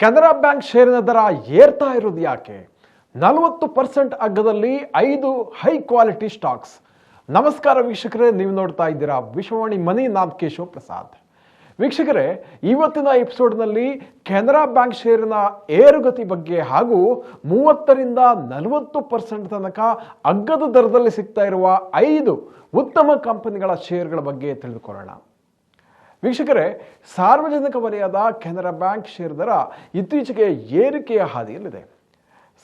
Canara bank ಷೇರಿನ ದರ ಏರ್ತಾ ಇರೋದು ಯಾಕೆ? ನಲವತ್ತು ಪರ್ಸೆಂಟ್ ಅಗ್ಗದಲ್ಲಿ ಐದು ಹೈ ಕ್ವಾಲಿಟಿ ಸ್ಟಾಕ್ಸ್. ನಮಸ್ಕಾರ ವೀಕ್ಷಕರೇ, ನೀವು ನೋಡ್ತಾ ಇದ್ದೀರಾ ವಿಶ್ವವಾಣಿ ಮನಿ ನಾಮ್ ಕೇಶವ್ ಪ್ರಸಾದ್. ವೀಕ್ಷಕರೇ, ಇವತ್ತಿನ ಎಪಿಸೋಡ್ನಲ್ಲಿ ಕೆನರಾ ಬ್ಯಾಂಕ್ ಷೇರಿನ ಏರುಗತಿ ಬಗ್ಗೆ ಹಾಗೂ ಮೂವತ್ತರಿಂದ ನಲವತ್ತು ಪರ್ಸೆಂಟ್ ತನಕ ಅಗ್ಗದ ದರದಲ್ಲಿ ಸಿಗ್ತಾ ಇರುವ ಐದು ಉತ್ತಮ ಕಂಪನಿಗಳ ಷೇರುಗಳ ಬಗ್ಗೆ ತಿಳಿದುಕೊಳ್ಳೋಣ. ವೀಕ್ಷಕರೇ, ಸಾರ್ವಜನಿಕ ವಲಯದ ಕೆನರಾ ಬ್ಯಾಂಕ್ ಷೇರ್ ದರ ಇತ್ತೀಚೆಗೆ ಏರಿಕೆಯ ಹಾದಿಯಲ್ಲಿದೆ.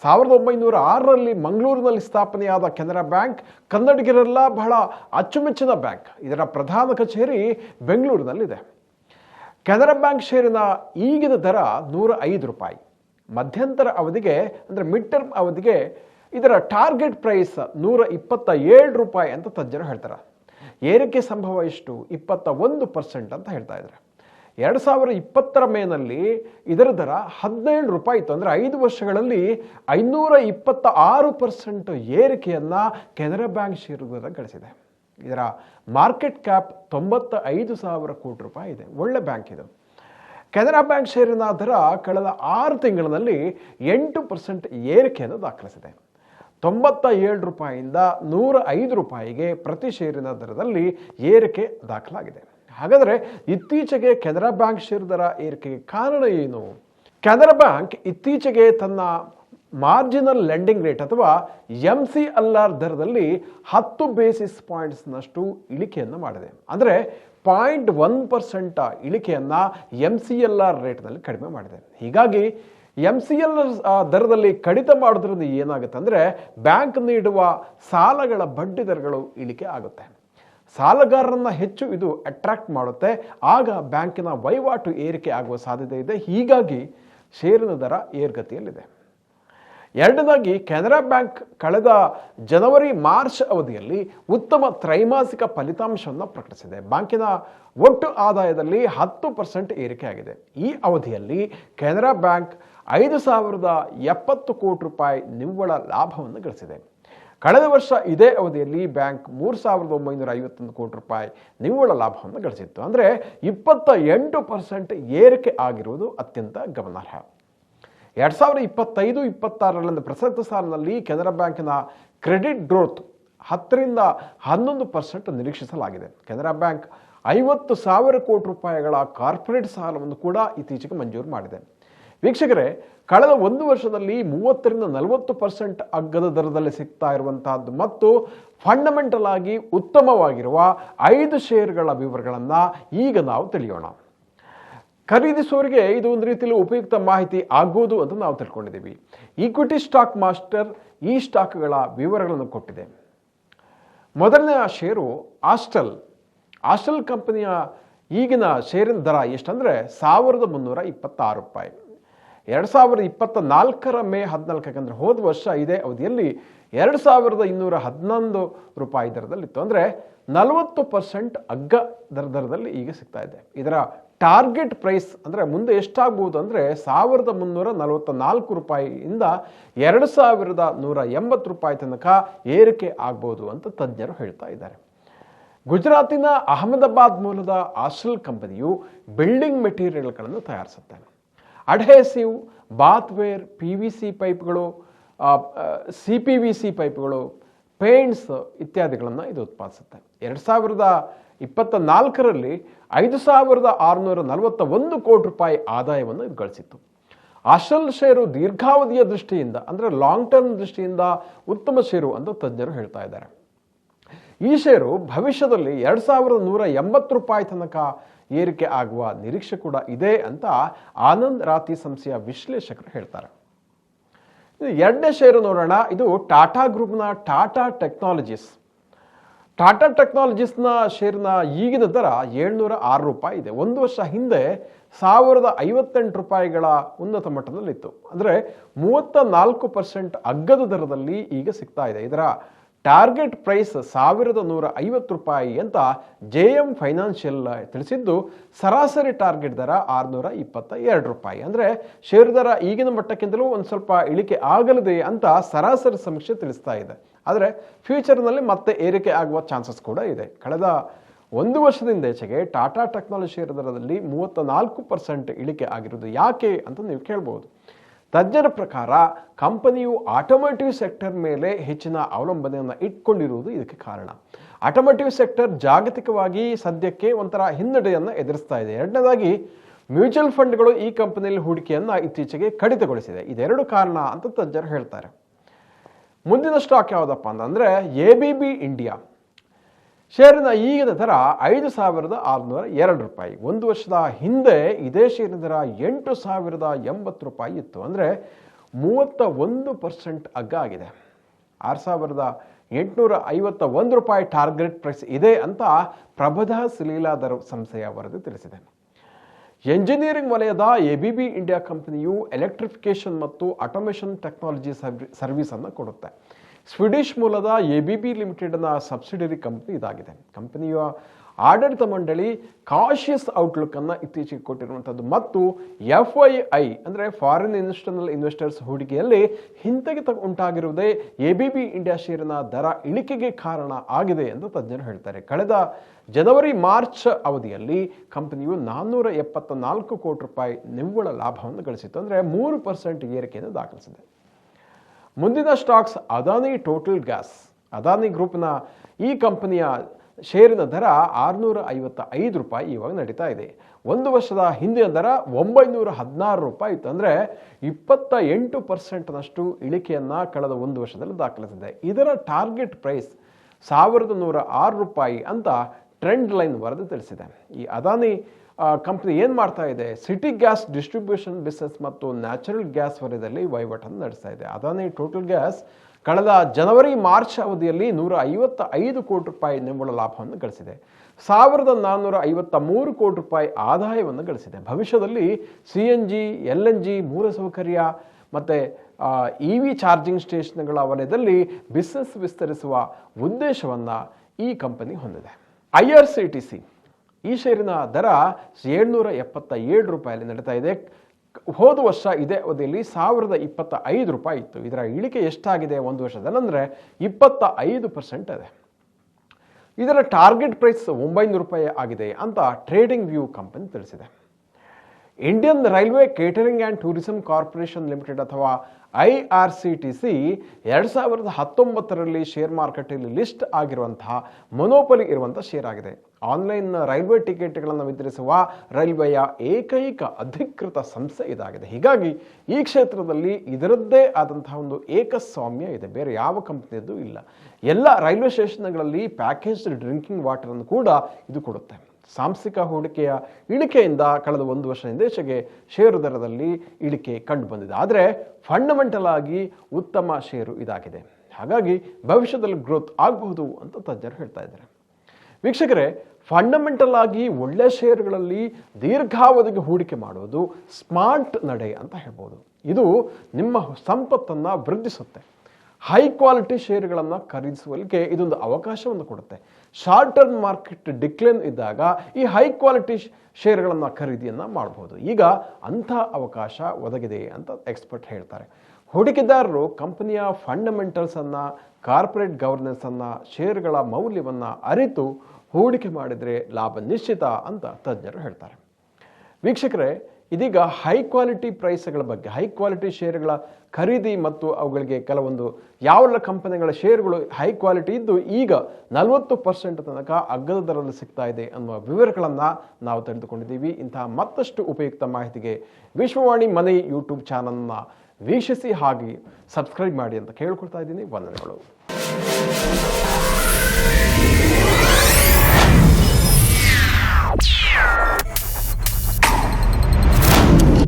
ಸಾವಿರದ ಒಂಬೈನೂರ ಆರರಲ್ಲಿ ಮಂಗಳೂರಿನಲ್ಲಿ ಸ್ಥಾಪನೆಯಾದ ಕೆನರಾ ಬ್ಯಾಂಕ್ ಕನ್ನಡಿಗರೆಲ್ಲ ಬಹಳ ಅಚ್ಚುಮೆಚ್ಚಿನ ಬ್ಯಾಂಕ್. ಇದರ ಪ್ರಧಾನ ಕಚೇರಿ ಬೆಂಗಳೂರಿನಲ್ಲಿದೆ. ಕೆನರಾ ಬ್ಯಾಂಕ್ ಷೇರಿನ ಈಗಿನ ದರ ನೂರ ಐದು ರೂಪಾಯಿ. ಮಧ್ಯಂತರ ಅವಧಿಗೆ, ಅಂದರೆ ಮಿಡ್ ಟರ್ಮ್ ಅವಧಿಗೆ ಇದರ ಟಾರ್ಗೆಟ್ ಪ್ರೈಸ್ ನೂರ ಇಪ್ಪತ್ತ ಏಳು ರೂಪಾಯಿ ಅಂತ ತಜ್ಞರು ಹೇಳ್ತಾರೆ. ಏರಿಕೆ ಸಂಭವ ಎಷ್ಟು? ಇಪ್ಪತ್ತ ಒಂದು ಪರ್ಸೆಂಟ್ ಅಂತ ಹೇಳ್ತಾ ಇದ್ದಾರೆ. ಎರಡು ಸಾವಿರ ಇಪ್ಪತ್ತರ ಮೇನಲ್ಲಿ ಇದರ ದರ ಹದಿನೇಳು ರೂಪಾಯಿ ಇತ್ತು. ಅಂದರೆ ಐದು ವರ್ಷಗಳಲ್ಲಿ ಐನೂರ ಇಪ್ಪತ್ತ ಆರು ಪರ್ಸೆಂಟ್ ಏರಿಕೆಯನ್ನು ಕೆನರಾ ಬ್ಯಾಂಕ್ ಶೇರುಗಳ ಗಳಿಸಿದೆ. ಇದರ ಮಾರ್ಕೆಟ್ ಕ್ಯಾಪ್ ತೊಂಬತ್ತ ಐದು ಸಾವಿರ ಕೋಟಿ ರೂಪಾಯಿ ಇದೆ. ಒಳ್ಳೆ ಬ್ಯಾಂಕ್ ಇದು. ಕೆನರಾ ಬ್ಯಾಂಕ್ ಷೇರಿನ ದರ ಕಳೆದ ಆರು ತಿಂಗಳಿನಲ್ಲಿ ಎಂಟು ಪರ್ಸೆಂಟ್ ಏರಿಕೆಯನ್ನು ದಾಖಲಿಸಿದೆ. ತೊಂಬತ್ತ ಏಳು ರೂಪಾಯಿಯಿಂದ ನೂರ ಐದು ರೂಪಾಯಿಗೆ ಪ್ರತಿ ಷೇರಿನ ದರದಲ್ಲಿ ಏರಿಕೆ ದಾಖಲಾಗಿದೆ. ಹಾಗಾದರೆ ಇತ್ತೀಚೆಗೆ ಕೆನರಾ ಬ್ಯಾಂಕ್ ಷೇರ್ ದರ ಏರಿಕೆಗೆ ಕಾರಣ ಏನು? ಕೆನರಾ ಬ್ಯಾಂಕ್ ಇತ್ತೀಚೆಗೆ ತನ್ನ ಮಾರ್ಜಿನಲ್ ಲೆಂಡಿಂಗ್ ರೇಟ್ ಅಥವಾ ಎಂ ಸಿ ಎಲ್ ಆರ್ ದರದಲ್ಲಿ ಹತ್ತು ಬೇಸಿಸ್ ಪಾಯಿಂಟ್ಸ್ನಷ್ಟು ಇಳಿಕೆಯನ್ನು ಮಾಡಿದೆ. ಅಂದರೆ ಪಾಯಿಂಟ್ ಒನ್ ಪರ್ಸೆಂಟ್ ಇಳಿಕೆಯನ್ನು ಎಂ ಸಿ ಎಲ್ ಆರ್ ರೇಟ್ನಲ್ಲಿ ಕಡಿಮೆ ಮಾಡಿದೆ. ಹೀಗಾಗಿ ಎಂ ಸಿ ಎಲ್ ದರದಲ್ಲಿ ಕಡಿತ ಮಾಡೋದ್ರಿಂದ ಏನಾಗುತ್ತೆ ಅಂದರೆ ಬ್ಯಾಂಕ್ ನೀಡುವ ಸಾಲಗಳ ಬಡ್ಡಿ ದರಗಳು ಇಳಿಕೆ ಆಗುತ್ತೆ. ಸಾಲಗಾರರನ್ನು ಹೆಚ್ಚು ಇದು ಅಟ್ರಾಕ್ಟ್ ಮಾಡುತ್ತೆ. ಆಗ ಬ್ಯಾಂಕಿನ ವಹಿವಾಟು ಏರಿಕೆ ಆಗುವ ಸಾಧ್ಯತೆ ಇದೆ. ಹೀಗಾಗಿ ಷೇರಿನ ದರ ಏರ್ಗತಿಯಲ್ಲಿದೆ. ಎರಡನೇದಾಗಿ ಕೆನರಾ ಬ್ಯಾಂಕ್ ಕಳೆದ ಜನವರಿ ಮಾರ್ಚ್ ಅವಧಿಯಲ್ಲಿ ಉತ್ತಮ ತ್ರೈಮಾಸಿಕ ಫಲಿತಾಂಶವನ್ನು ಪ್ರಕಟಿಸಿದೆ. ಬ್ಯಾಂಕಿನ ಒಟ್ಟು ಆದಾಯದಲ್ಲಿ ಹತ್ತು ಪರ್ಸೆಂಟ್ ಏರಿಕೆಯಾಗಿದೆ. ಈ ಅವಧಿಯಲ್ಲಿ ಕೆನರಾ ಬ್ಯಾಂಕ್ ಐದು ಸಾವಿರದ ಎಪ್ಪತ್ತು ಕೋಟಿ ರೂಪಾಯಿ ನಿವ್ವಳ ಲಾಭವನ್ನು ಗಳಿಸಿದೆ. ಕಳೆದ ವರ್ಷ ಇದೇ ಅವಧಿಯಲ್ಲಿ ಬ್ಯಾಂಕ್ ಮೂರು ಸಾವಿರದ ಒಂಬೈನೂರ ಐವತ್ತೊಂದು ಕೋಟಿ ರೂಪಾಯಿ ನಿವ್ವಳ ಲಾಭವನ್ನು ಗಳಿಸಿತ್ತು. ಅಂದರೆ ಇಪ್ಪತ್ತ ಎಂಟು ಪರ್ಸೆಂಟ್ ಏರಿಕೆ ಆಗಿರುವುದು ಅತ್ಯಂತ ಗಮನಾರ್ಹ. ಎರಡು ಸಾವಿರದ ಇಪ್ಪತ್ತೈದು ಇಪ್ಪತ್ತಾರರಲ್ಲಿ ಪ್ರಸಕ್ತ ಸಾಲಿನಲ್ಲಿ ಕೆನರಾ ಬ್ಯಾಂಕಿನ ಕ್ರೆಡಿಟ್ ಗ್ರೋತ್ ಹತ್ತರಿಂದ ಹನ್ನೊಂದು ಪರ್ಸೆಂಟ್ ನಿರೀಕ್ಷಿಸಲಾಗಿದೆ. ಕೆನರಾ ಬ್ಯಾಂಕ್ ಐವತ್ತು ಸಾವಿರ ಕೋಟಿ ರೂಪಾಯಿಗಳ ಕಾರ್ಪೊರೇಟ್ ಸಾಲವನ್ನು ಕೂಡ ಇತ್ತೀಚೆಗೆ ಮಂಜೂರು ಮಾಡಿದೆ. ವೀಕ್ಷಕರೇ, ಕಳೆದ ಒಂದು ವರ್ಷದಲ್ಲಿ ಮೂವತ್ತರಿಂದ ನಲವತ್ತು ಪರ್ಸೆಂಟ್ ಅಗ್ಗದ ದರದಲ್ಲಿ ಸಿಗ್ತಾ ಇರುವಂತಹದ್ದು ಮತ್ತು ಫಂಡಮೆಂಟಲ್ ಆಗಿ ಉತ್ತಮವಾಗಿರುವ ಐದು ಶೇರ್ಗಳ ವಿವರಗಳನ್ನು ಈಗ ನಾವು ತಿಳಿಯೋಣ. ಖರೀದಿಸುವವರಿಗೆ ಇದು ಒಂದು ರೀತಿಯಲ್ಲಿ ಉಪಯುಕ್ತ ಮಾಹಿತಿ ಆಗ್ಬೋದು ಅಂತ ನಾವು ತಿಳ್ಕೊಂಡಿದ್ದೀವಿ. ಈಕ್ವಿಟಿ ಸ್ಟಾಕ್ ಮಾಸ್ಟರ್ ಈ ಸ್ಟಾಕ್ಗಳ ವಿವರಗಳನ್ನು ಕೊಟ್ಟಿದೆ. ಮೊದಲನೇ ಆ ಶೇರು ಆಸ್ಟಲ್ ಆಸ್ಟಲ್ ಕಂಪನಿಯ ಈಗಿನ ಷೇರಿನ ದರ ಎಷ್ಟಂದರೆ ಸಾವಿರದ ಮುನ್ನೂರ ಇಪ್ಪತ್ತಾರು ರೂಪಾಯಿ. ಎರಡು ಸಾವಿರದ ಇಪ್ಪತ್ತ ನಾಲ್ಕರ ಮೇ ಹದಿನಾಲ್ಕಕ್ಕೆ ಅಂದರೆ ಹೋದ ವರ್ಷ ಇದೇ ಅವಧಿಯಲ್ಲಿ ಎರಡು ಸಾವಿರದ ಇನ್ನೂರ ಹದಿನೊಂದು ರೂಪಾಯಿ ದರದಲ್ಲಿತ್ತು. ಅಂದರೆ ನಲವತ್ತು ಪರ್ಸೆಂಟ್ ಅಗ್ಗ ದರ ದರದಲ್ಲಿ ಈಗ ಸಿಗ್ತಾ ಇದೆ. ಇದರ ಟಾರ್ಗೆಟ್ ಪ್ರೈಸ್ ಅಂದರೆ ಮುಂದೆ ಎಷ್ಟಾಗ್ಬೋದು ಅಂದರೆ ಸಾವಿರದ ಮುನ್ನೂರ ನಲವತ್ತ ನಾಲ್ಕು ರೂಪಾಯಿಯಿಂದ ಎರಡು ಸಾವಿರದ ನೂರ ಎಂಬತ್ತು ರೂಪಾಯಿ ತನಕ ಏರಿಕೆ ಆಗ್ಬೋದು ಅಂತ ತಜ್ಞರು ಹೇಳ್ತಾ ಇದ್ದಾರೆ. ಗುಜರಾತಿನ ಅಹಮದಾಬಾದ್ ಮೂಲದ ಆಶಲ್ ಕಂಪನಿಯು ಬಿಲ್ಡಿಂಗ್ ಮೆಟೀರಿಯಲ್ಗಳನ್ನು ತಯಾರಿಸುತ್ತೆ. Adhesive, bathware, P V C ಪೈಪ್ಗಳು ಸಿ ಪಿ ವಿ ಸಿ ಪೈಪ್ಗಳು, ಪೇಂಟ್ಸ್ ಇತ್ಯಾದಿಗಳನ್ನು ಇದು ಉತ್ಪಾದಿಸುತ್ತೆ. ಎರಡು ಸಾವಿರದ ಇಪ್ಪತ್ತ ನಾಲ್ಕರಲ್ಲಿ ಐದು ಸಾವಿರದ ಆರುನೂರ ನಲವತ್ತ ಒಂದು ಕೋಟಿ ರೂಪಾಯಿ ಆದಾಯವನ್ನು ಇದು ಗಳಿಸಿತ್ತು. ಅಶಲ್ ಷೇರು ದೀರ್ಘಾವಧಿಯ ದೃಷ್ಟಿಯಿಂದ, ಅಂದರೆ ಲಾಂಗ್ ಟರ್ಮ್ ದೃಷ್ಟಿಯಿಂದ ಉತ್ತಮ ಷೇರು ಅಂತ ತಜ್ಞರು ಹೇಳ್ತಾ ಇದ್ದಾರೆ. ಈ ಷೇರು ಭವಿಷ್ಯದಲ್ಲಿ ಎರಡು ಸಾವಿರದ ನೂರ ಎಂಬತ್ತು ರೂಪಾಯಿ ತನಕ ಏರಿಕೆ ಆಗುವ ನಿರೀಕ್ಷೆ ಕೂಡ ಇದೆ ಅಂತ ಆನಂದ್ ರಾತಿ ಸಂಸ್ಥೆಯ ವಿಶ್ಲೇಷಕರು ಹೇಳ್ತಾರೆ. ಎರಡನೇ ಷೇರು ನೋಡೋಣ. ಇದು ಟಾಟಾ ಗ್ರೂಪ್ನ ಟಾಟಾ ಟೆಕ್ನಾಲಜೀಸ್. ಟಾಟಾ ಟೆಕ್ನಾಲಜೀಸ್ನ ಶೇರ್ನ ಈಗಿನ ದರ ಏಳ್ನೂರ ಆರು ರೂಪಾಯಿ ಇದೆ. ಒಂದು ವರ್ಷ ಹಿಂದೆ ಸಾವಿರದ ಐವತ್ತೆಂಟು ರೂಪಾಯಿಗಳ ಉನ್ನತ ಮಟ್ಟದಲ್ಲಿತ್ತು. ಅಂದರೆ ಮೂವತ್ತ ನಾಲ್ಕು ಪರ್ಸೆಂಟ್ ಅಗ್ಗದ ದರದಲ್ಲಿ ಈಗ ಸಿಗ್ತಾ ಇದೆ. ಇದರ ಟಾರ್ಗೆಟ್ ಪ್ರೈಸ್ ಸಾವಿರದ ನೂರ ಐವತ್ತು ರೂಪಾಯಿ ಅಂತ ಜೆ ಎಂ ಫೈನಾನ್ಷಿಯಲ್ ತಿಳಿಸಿದ್ದು ಸರಾಸರಿ ಟಾರ್ಗೆಟ್ ದರ ಆರುನೂರ ಇಪ್ಪತ್ತ ಎರಡು ರೂಪಾಯಿ. ಅಂದರೆ ಷೇರು ದರ ಈಗಿನ ಮಟ್ಟಕ್ಕಿಂತಲೂ ಒಂದು ಸ್ವಲ್ಪ ಇಳಿಕೆ ಆಗಲಿದೆ ಅಂತ ಸರಾಸರಿ ಸಮೀಕ್ಷೆ ತಿಳಿಸ್ತಾ ಇದೆ. ಆದರೆ ಫ್ಯೂಚರ್ನಲ್ಲಿ ಮತ್ತೆ ಏರಿಕೆ ಆಗುವ ಚಾನ್ಸಸ್ ಕೂಡ ಇದೆ. ಕಳೆದ ಒಂದು ವರ್ಷದಿಂದೀಚೆಗೆ ಟಾಟಾ ಟೆಕ್ನಾಲಜಿ ಷೇರು ದರದಲ್ಲಿ ಮೂವತ್ತ ನಾಲ್ಕು ಪರ್ಸೆಂಟ್ ಇಳಿಕೆ ಆಗಿರುವುದು ಯಾಕೆ ಅಂತ ನೀವು ಕೇಳ್ಬೋದು. ತಜ್ಞರ ಪ್ರಕಾರ ಕಂಪನಿಯು ಆಟೋಮೋಟಿವ್ ಸೆಕ್ಟರ್ ಮೇಲೆ ಹೆಚ್ಚಿನ ಅವಲಂಬನೆಯನ್ನು ಇಟ್ಕೊಂಡಿರುವುದು ಇದಕ್ಕೆ ಕಾರಣ. ಆಟೋಮೋಟಿವ್ ಸೆಕ್ಟರ್ ಜಾಗತಿಕವಾಗಿ ಸದ್ಯಕ್ಕೆ ಒಂಥರ ಹಿನ್ನಡೆಯನ್ನು ಎದುರಿಸ್ತಾ ಇದೆ. ಎರಡನೇದಾಗಿ ಮ್ಯೂಚುವಲ್ ಫಂಡ್ಗಳು ಈ ಕಂಪನಿಯಲ್ಲಿ ಹೂಡಿಕೆಯನ್ನು ಇತ್ತೀಚೆಗೆ ಕಡಿತಗೊಳಿಸಿದೆ. ಇದೆರಡು ಕಾರಣ ಅಂತ ತಜ್ಞರು ಹೇಳ್ತಾರೆ. ಮುಂದಿನ ಸ್ಟಾಕ್ ಯಾವುದಪ್ಪ ಅಂತಂದರೆ ಎ ಬಿ ಬಿ ಇಂಡಿಯಾ ಶೇರಿನ ಈಗಿನ ದರ ಐದು ಸಾವಿರದ ಆರುನೂರ ಎರಡು ರೂಪಾಯಿ. ಒಂದು ವರ್ಷದ ಹಿಂದೆ ಇದೇ ಶೇರಿನ ದರ ಎಂಟು ಸಾವಿರದ ಎಂಬತ್ತು ರೂಪಾಯಿ ಇತ್ತು. ಅಂದರೆ ಮೂವತ್ತ ಒಂದು ಪರ್ಸೆಂಟ್ ಅಗ್ಗ ಆಗಿದೆ. ಆರು ಸಾವಿರದ ಎಂಟುನೂರ ಐವತ್ತ ಒಂದು ರೂಪಾಯಿ ಟಾರ್ಗೆಟ್ ಪ್ರೈಸ್ ಇದೆ ಅಂತ ಪ್ರಬಧ ಸಿಲೀಲಾದರ ಸಂಸ್ಥೆಯ ವರದಿ ತಿಳಿಸಿದೆ. ಎಂಜಿನಿಯರಿಂಗ್ ವಲಯದ ಎ ಬಿ ಬಿ ಇಂಡಿಯಾ ಕಂಪನಿಯು ಎಲೆಕ್ಟ್ರಿಫಿಕೇಶನ್ ಮತ್ತು ಆಟೋಮೇಷನ್ ಟೆಕ್ನಾಲಜಿ ಸರ್ವಿಸ್ ಅನ್ನು ಕೊಡುತ್ತೆ. ಸ್ವೀಡಿಷ್ ಮೂಲದ ಎ ಬಿ ಬಿ ಲಿಮಿಟೆಡ್ನ ಸಬ್ಸಿಡರಿ ಕಂಪ್ನಿ ಇದಾಗಿದೆ. ಕಂಪನಿಯ ಆಡಳಿತ ಮಂಡಳಿ ಕಾಶಿಯಸ್ ಔಟ್ಲುಕ್ ಅನ್ನು ಇತ್ತೀಚೆಗೆ ಕೊಟ್ಟಿರುವಂಥದ್ದು ಮತ್ತು ಎಫ್ ಐ ಐ ಅಂದರೆ ಫಾರಿನ್ ಇನ್ಸ್ಟರ್ನಲ್ ಇನ್ವೆಸ್ಟರ್ಸ್ ಹೂಡಿಕೆಯಲ್ಲಿ ಹಿಂತೆಗೆತ ಉಂಟಾಗಿರುವುದೇ ಎ ಬಿ ಬಿ ಇಂಡಿಯಾ ಷೇರಿನ ದರ ಇಳಿಕೆಗೆ ಕಾರಣ ಆಗಿದೆ ಎಂದು ತಜ್ಞರು ಹೇಳ್ತಾರೆ. ಕಳೆದ ಜನವರಿ, ಮಾರ್ಚ್ ಅವಧಿಯಲ್ಲಿ ಕಂಪನಿಯು ನಾನ್ನೂರ ಎಪ್ಪತ್ತ ನಾಲ್ಕು ಕೋಟಿ ರೂಪಾಯಿ ನಿವ್ವಳ ಲಾಭವನ್ನು ಗಳಿಸಿತ್ತು. ಅಂದರೆ ಮೂರು ಪರ್ಸೆಂಟ್ ಏರಿಕೆಯನ್ನು ದಾಖಲಿಸಿದೆ. ಮುಂದಿನ stocks Adani total gas. Adani ಗ್ರೂಪ್ನ ಈ ಕಂಪನಿಯ ಷೇರಿನ ದರ ಆರುನೂರ ಐವತ್ತ ಐದು ರೂಪಾಯಿ ಇವಾಗ ನಡೀತಾ ಇದೆ. ಒಂದು ವರ್ಷದ ಹಿಂದಿನ ದರ ಒಂಬೈನೂರ ಹದಿನಾರು ರೂಪಾಯಿ ಇತ್ತು. ಅಂದರೆ ಇಪ್ಪತ್ತ ಎಂಟು ಪರ್ಸೆಂಟ್ನಷ್ಟು ಇಳಿಕೆಯನ್ನು ಕಳೆದ ಒಂದು ವರ್ಷದಲ್ಲಿ ದಾಖಲಿಸಿದೆ. ಇದರ ಟಾರ್ಗೆಟ್ ಪ್ರೈಸ್ ಸಾವಿರದ ನೂರ ಆರು ರೂಪಾಯಿ ಅಂತ ಟ್ರೆಂಡ್ ಲೈನ್ ವರದಿ ತಿಳಿಸಿದೆ. ಈ ಅದಾನಿ ಕಂಪ್ನಿ ಏನು ಮಾಡ್ತಾ ಇದೆ? ಸಿಟಿ ಗ್ಯಾಸ್ ಡಿಸ್ಟ್ರಿಬ್ಯೂಷನ್ ಬಿಸ್ನೆಸ್ ಮತ್ತು ನ್ಯಾಚುರಲ್ ಗ್ಯಾಸ್ ವಲಯದಲ್ಲಿ ವಹಿವಾಟನ್ನು ನಡೆಸ್ತಾ ಇದೆ. ಅದಾನಿ ಟೋಟಲ್ ಗ್ಯಾಸ್ ಕಳೆದ ಜನವರಿ, ಮಾರ್ಚ್ ಅವಧಿಯಲ್ಲಿ ನೂರ ಐವತ್ತ ಐದು ಕೋಟಿ ರೂಪಾಯಿ ನಿವ್ವಳ ಲಾಭವನ್ನು ಗಳಿಸಿದೆ. ಸಾವಿರದ ನಾನ್ನೂರ ಐವತ್ತ ಮೂರು ಕೋಟಿ ರೂಪಾಯಿ ಆದಾಯವನ್ನು ಗಳಿಸಿದೆ. ಭವಿಷ್ಯದಲ್ಲಿ C N G L N G ಮೂಲಸೌಕರ್ಯ ಮತ್ತು ಇ ವಿ ಚಾರ್ಜಿಂಗ್ ಸ್ಟೇಷನ್ಗಳ ವಲಯದಲ್ಲಿ ಬಿಸ್ನೆಸ್ ವಿಸ್ತರಿಸುವ ಉದ್ದೇಶವನ್ನು ಈ ಕಂಪನಿ ಹೊಂದಿದೆ. I R C T C ಈ ಷೇರಿನ ದರ ಏಳ್ನೂರ ಎಪ್ಪತ್ತ ಏಳು ರೂಪಾಯಲ್ಲಿ ನಡೀತಾ ಇದೆ. ಹೋದ ವರ್ಷ ಇದೇ ಅವಧಿಯಲ್ಲಿ ಸಾವಿರದ ಇಪ್ಪತ್ತ ಐದು ರೂಪಾಯಿ ಇತ್ತು. ಇದರ ಇಳಿಕೆ ಎಷ್ಟಾಗಿದೆ ಒಂದು ವರ್ಷದಲ್ಲಿ ಅಂದರೆ ಇಪ್ಪತ್ತ ಐದು ಪರ್ಸೆಂಟ್ ಇದೆ. ಇದರ ಟಾರ್ಗೆಟ್ ಪ್ರೈಸ್ ಒಂಬೈನೂರು ರೂಪಾಯಿ ಆಗಿದೆ ಅಂತ ಟ್ರೇಡಿಂಗ್ ವ್ಯೂ ಕಂಪನಿ ತಿಳಿಸಿದೆ. Indian railway catering and tourism corporation limited ಅಥವಾ I R C T C ಎರಡು ಸಾವಿರದ ಹತ್ತೊಂಬತ್ತರಲ್ಲಿ ಶೇರ್ ಮಾರುಕಟ್ಟೆಯಲ್ಲಿ ಲಿಸ್ಟ್ ಆಗಿರುವಂತಹ ಮೊನೋಪಲಿ ಇರುವಂಥ ಶೇರ್ ಆಗಿದೆ. ಆನ್ಲೈನ್ ರೈಲ್ವೆ ಟಿಕೆಟ್ಗಳನ್ನು ವಿತರಿಸುವ ರೈಲ್ವೆಯ ಏಕೈಕ ಅಧಿಕೃತ ಸಂಸ್ಥೆ ಇದಾಗಿದೆ. ಹೀಗಾಗಿ ಈ ಕ್ಷೇತ್ರದಲ್ಲಿ ಇದರದ್ದೇ ಆದಂತಹ ಒಂದು ಏಕಸ್ವಾಮ್ಯ ಇದೆ. ಬೇರೆ ಯಾವ ಕಂಪ್ನಿಯದ್ದು ಇಲ್ಲ. ಎಲ್ಲ ರೈಲ್ವೆ ಸ್ಟೇಷನ್ಗಳಲ್ಲಿ ಪ್ಯಾಕೇಜ್ಡ್ ಡ್ರಿಂಕಿಂಗ್ ವಾಟರನ್ನು ಕೂಡ ಇದು ಕೊಡುತ್ತೆ. ಸಾಂಸ್ಥಿಕ ಹೂಡಿಕೆಯ ಇಳಿಕೆಯಿಂದ ಕಳೆದ ಒಂದು ನಿರ್ದೇಶಕ್ಕೆ ಷೇರು ದರದಲ್ಲಿ ಇಳಿಕೆ ಕಂಡು ಬಂದಿದೆ. ಆದರೆ ಫಂಡಮೆಂಟಲ್ ಆಗಿ ಉತ್ತಮ ಷೇರು ಇದಾಗಿದೆ. ಹಾಗಾಗಿ ಭವಿಷ್ಯದಲ್ಲಿ ಗ್ರೋತ್ ಆಗಬಹುದು ಅಂತ ತಜ್ಞರು ಹೇಳ್ತಾ ಇದ್ದಾರೆ. ವೀಕ್ಷಕರೇ ಫಂಡಮೆಂಟಲ್ ಆಗಿ ಒಳ್ಳೆ ಷೇರುಗಳಲ್ಲಿ ದೀರ್ಘಾವಧಿಗೆ ಹೂಡಿಕೆ ಮಾಡುವುದು ಸ್ಮಾರ್ಟ್ ನಡೆ ಅಂತ ಹೇಳ್ಬೋದು. ಇದು ನಿಮ್ಮ ಸಂಪತ್ತನ್ನು ವೃದ್ಧಿಸುತ್ತೆ. ಹೈ ಕ್ವಾಲಿಟಿ ಷೇರುಗಳನ್ನು ಖರೀದಿಸುವಲ್ಲಿಗೆ ಇದೊಂದು ಅವಕಾಶವನ್ನು ಕೊಡುತ್ತೆ. ಶಾರ್ಟ್ ಟರ್ಮ್ ಮಾರ್ಕೆಟ್ ಡಿಕ್ಲೇನ್ ಇದ್ದಾಗ ಈ ಹೈ ಕ್ವಾಲಿಟಿ ಶೇರ್ಗಳನ್ನು ಖರೀದಿಯನ್ನು ಮಾಡಬಹುದು ಈಗ ಅಂಥ ಅವಕಾಶ ಒದಗಿದೆ ಅಂತ ಎಕ್ಸ್ಪರ್ಟ್ ಹೇಳ್ತಾರೆ. ಹೂಡಿಕೆದಾರರು ಕಂಪನಿಯ ಫಂಡಮೆಂಟಲ್ಸನ್ನು ಕಾರ್ಪೊರೇಟ್ ಗವರ್ನೆನ್ಸನ್ನು ಷೇರುಗಳ ಮೌಲ್ಯವನ್ನು ಅರಿತು ಹೂಡಿಕೆ ಮಾಡಿದರೆ ಲಾಭ ನಿಶ್ಚಿತ ಅಂತ ತಜ್ಞರು ಹೇಳ್ತಾರೆ. ವೀಕ್ಷಕರೇ ಇದೀಗ ಹೈ ಕ್ವಾಲಿಟಿ ಪ್ರೈಸ್ಗಳ ಬಗ್ಗೆ ಹೈ ಕ್ವಾಲಿಟಿ ಶೇರ್ಗಳ ಖರೀದಿ ಮತ್ತು ಅವುಗಳಿಗೆ ಕೆಲವೊಂದು ಯಾವೆಲ್ಲ ಕಂಪನಿಗಳ ಶೇರ್ಗಳು ಹೈ ಕ್ವಾಲಿಟಿ ಇದ್ದು, ಈಗ ನಲವತ್ತು ಪರ್ಸೆಂಟ್ ತನಕ ಅಗ್ಗದ ದರದಲ್ಲಿ ಸಿಗ್ತಾ ಇದೆ ಅನ್ನುವ ವಿವರಗಳನ್ನು ನಾವು ತಿಳಿದುಕೊಂಡಿದ್ದೀವಿ. ಇಂತಹ ಮತ್ತಷ್ಟು ಉಪಯುಕ್ತ ಮಾಹಿತಿಗೆ ವಿಶ್ವವಾಣಿ ಮನೆ ಯೂಟ್ಯೂಬ್ ಚಾನಲ್ನ ವೀಕ್ಷಿಸಿ ಹಾಗೆ ಸಬ್ಸ್ಕ್ರೈಬ್ ಮಾಡಿ ಅಂತ ಕೇಳ್ಕೊಳ್ತಾ ಇದ್ದೀನಿ. ವಂದನೆಗಳು.